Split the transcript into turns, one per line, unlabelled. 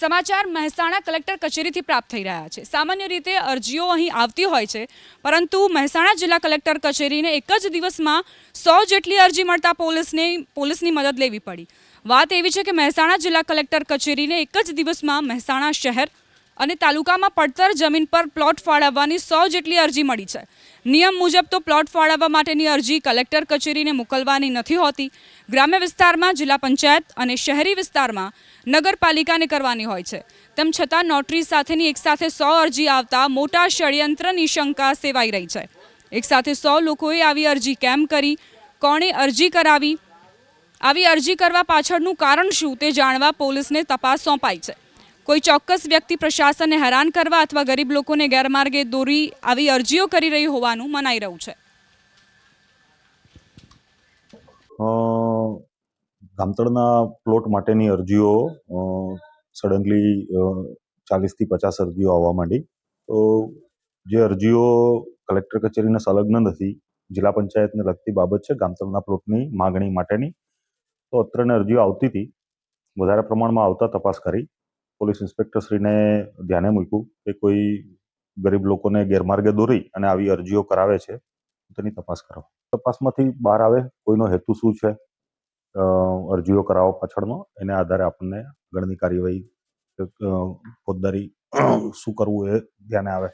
સમાચાર મહેસાણા કલેક્ટર કચેરીથી પ્રાપ્ત થઈ રહ્યા છે. સામાન્ય રીતે અરજીઓ અહીં આવતી હોય છે, પરંતુ મહેસાણા જિલ્લા કલેક્ટર કચેરીને એક જ દિવસમાં સો જેટલી અરજી મળતા પોલીસને, પોલીસની મદદ લેવી પડી. વાત એવી છે કે મહેસાણા જિલ્લા કલેક્ટર કચેરીને એક જ દિવસમાં મહેસાણા શહેર અને તાલુકામાં પડતર જમીન પર પ્લોટ ફાળવવાની સો જેટલી અરજી મળી છે. નિયમ મુજબ તો પ્લોટ ફાળવવા માટેની અરજી કલેક્ટર કચેરીને મોકલવાની નથી હોતી. ગ્રામ્ય વિસ્તારમાં જિલ્લા પંચાયત અને શહેરી વિસ્તારમાં નગરપાલિકાને કરવાની હોય છે. તેમ છતાં નોટરી સાથેની એકસાથે સો અરજી આવતા મોટા ષડયંત્રની શંકા સેવાઈ રહી છે. એકસાથે સો લોકોએ આવી અરજી કેમ કરી? કોણે અરજી કરાવી? આવી અરજી કરવા પાછળનું કારણ શું તે જાણવા પોલીસને તપાસ સોંપાઈ છે. કોઈ ચોક્કસ વ્યક્તિ પ્રશાસનને હેરાન કરવા અથવા ગરીબ લોકોને ગેરમાર્ગે દોરી આવી અરજીઓ કરી રહી હોવાનું મનાઈ રહ્યું છે.
ગામતળના પ્લોટ માટેની અરજીઓ સડનલી ચાલીસથી પચાસ અરજીઓ આવવા માંડી. તો જે અરજીઓ કલેક્ટર કચેરીને સંલગ્ન નથી, જિલ્લા પંચાયતને લગતી બાબત છે ગામતળના પ્લોટની માગણી માટેની. તો અત્રને અરજીઓ આવતી હતી. વધારે પ્રમાણમાં આવતા તપાસ કરી. પોલીસ ઇન્સ્પેક્ટરશ્રીને ધ્યાને મૂક્યું કે કોઈ ગરીબ લોકોને ગેરમાર્ગે દોરી અને આવી અરજીઓ કરાવે છે તેની તપાસ કરો. તપાસમાંથી બહાર આવે, કોઈનો હેતુ શું છે અરજીઓ કરાવવા પાછળનો, એને આધારે આપણને આગળની કાર્યવાહી ફોજદારી શું કરવું એ ધ્યાને આવે.